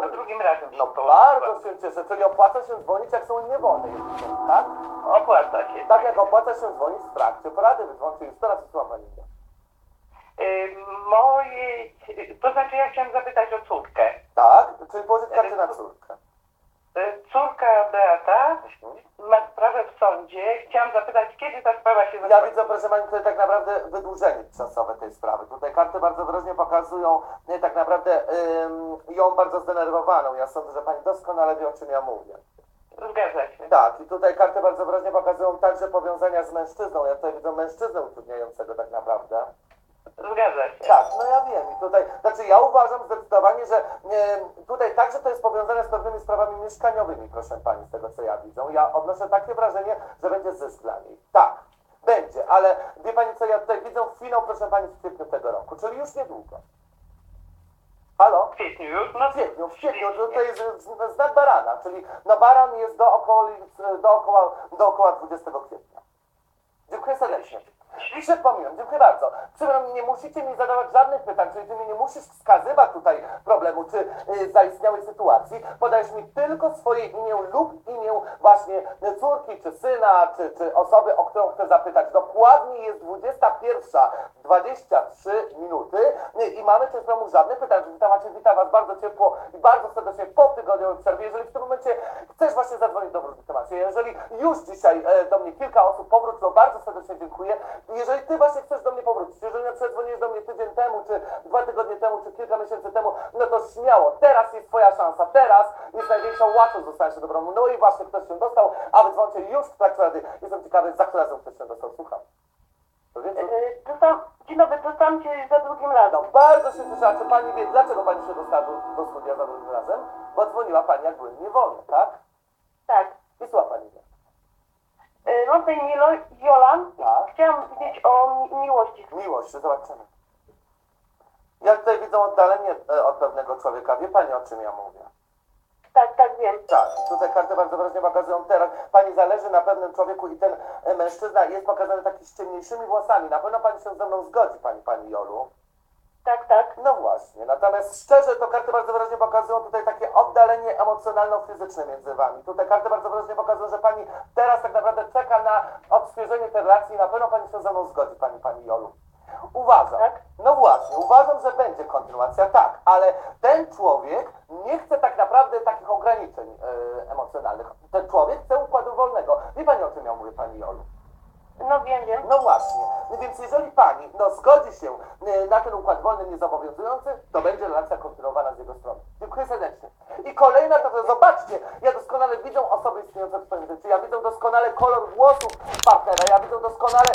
za drugim razem. No to bardzo się cieszę, czyli opłaca się dzwonić, jak są niewolne jeździć, tak? Opłaca się. Tak jak opłaca się dzwonić w trakcie porady wydzwonczej. Już teraz słucham Pani. Y, Moje, to znaczy ja chciałam zapytać o córkę. Tak? Czyli położyć kartę na córkę. Y, Córka Beata w sądzie. Chciałam zapytać, kiedy ta sprawa się Ja zakończy. widzę, proszę Pani, tutaj tak naprawdę wydłużenie czasowe tej sprawy. Tutaj karty bardzo wyraźnie pokazują nie, tak naprawdę ym, ją bardzo zdenerwowaną. Ja sądzę, że Pani doskonale wie, o czym ja mówię. Zgadza się. Tak, i tutaj karty bardzo wyraźnie pokazują także powiązania z mężczyzną. Ja tutaj widzę mężczyznę utrudniającego tak naprawdę. Zgadza się. Tak, no ja wiem. I tutaj, znaczy ja uważam zdecydowanie, że e, tutaj także to jest powiązane z pewnymi sprawami mieszkaniowymi, proszę Pani, z tego co ja widzę. Ja odnoszę takie wrażenie, że będzie zysk dla niej. Tak, będzie, ale wie Pani co, ja tutaj widzę finał, proszę Pani, w kwietniu tego roku, czyli już niedługo. Halo? W kwietniu już? No W kwietniu, w kwietniu, to, to jest znak barana, czyli no baran jest do okolic, dookoła, dookoła 20 kwietnia. Dziękuję serdecznie. I przypominam, dziękuję bardzo. Przepraszam, nie musicie mi zadawać żadnych pytań, czyli ty mi nie musisz wskazywać tutaj problemu, czy y, zaistniałej sytuacji. Podajesz mi tylko swoje imię lub imię właśnie córki, czy syna, czy, czy osoby, o którą chcę zapytać. Dokładnie jest 21.23 minuty y, i mamy też znowu żadnych pytań. Witam, witam Was bardzo ciepło i bardzo serdecznie po tygodniowej przerwie. Jeżeli w tym momencie chcesz właśnie zadzwonić jeżeli już dzisiaj e, do mnie kilka osób powróciło, bardzo serdecznie dziękuję. Jeżeli Ty właśnie chcesz do mnie powrócić, jeżeli na przykład dzwonisz do mnie tydzień temu, czy dwa tygodnie temu, czy kilka miesięcy temu, no to śmiało, teraz jest Twoja szansa, teraz jest największa łatwość dostania się do domu. No i właśnie ktoś się dostał, a wy dzwoncie już w trakcie rady. Jestem ciekawy, za razem ktoś się dostał. Słucham. Y, To tam, dzień dobry, to tam cię za drugim razem. Bardzo się cieszę, czy Pani wie, dlaczego Pani się dostała do, do studia za drugim razem? Bo dzwoniła Pani, jak byłem niewolny? Tak. I słucha Pani mnie. Y, Mam na imię Lo- Jola. Tak. Chciałam wiedzieć o mi- miłości. Miłość, zobaczymy. Ja tutaj widzę oddalenie e, od pewnego człowieka. Wie Pani, o czym ja mówię? Tak, tak wiem. Tak, tutaj karty bardzo wyraźnie pokazują teraz. Pani zależy na pewnym człowieku i ten e, mężczyzna jest pokazany taki z ciemniejszymi włosami. Na pewno Pani się ze mną zgodzi, Pani, Pani Jolu. Tak, tak. No właśnie, natomiast szczerze to karty bardzo wyraźnie pokazują tutaj takie oddalenie emocjonalno-fizyczne między wami. Tutaj karty bardzo wyraźnie pokazują, że pani teraz tak naprawdę odświeżenie tej relacji na pewno pani się ze mną zgodzi, pani, pani Jolu. Uważam, Tak? no właśnie, uważam, że będzie kontynuacja, tak, ale ten człowiek nie chce tak naprawdę takich ograniczeń e, emocjonalnych. Ten człowiek chce układu wolnego. Wie pani o czym ja mówię, pani Jolu? No wiem, wiem. No właśnie. No Więc jeżeli pani no, zgodzi się y, na ten układ wolny, niezobowiązujący, to będzie relacja kontynuowana z jego strony. Dziękuję serdecznie. I kolejna to, że zobaczcie, ja doskonale widzę osoby istniejące w swoim życiu, ja widzę doskonale kolor włosów partnera, ja widzę doskonale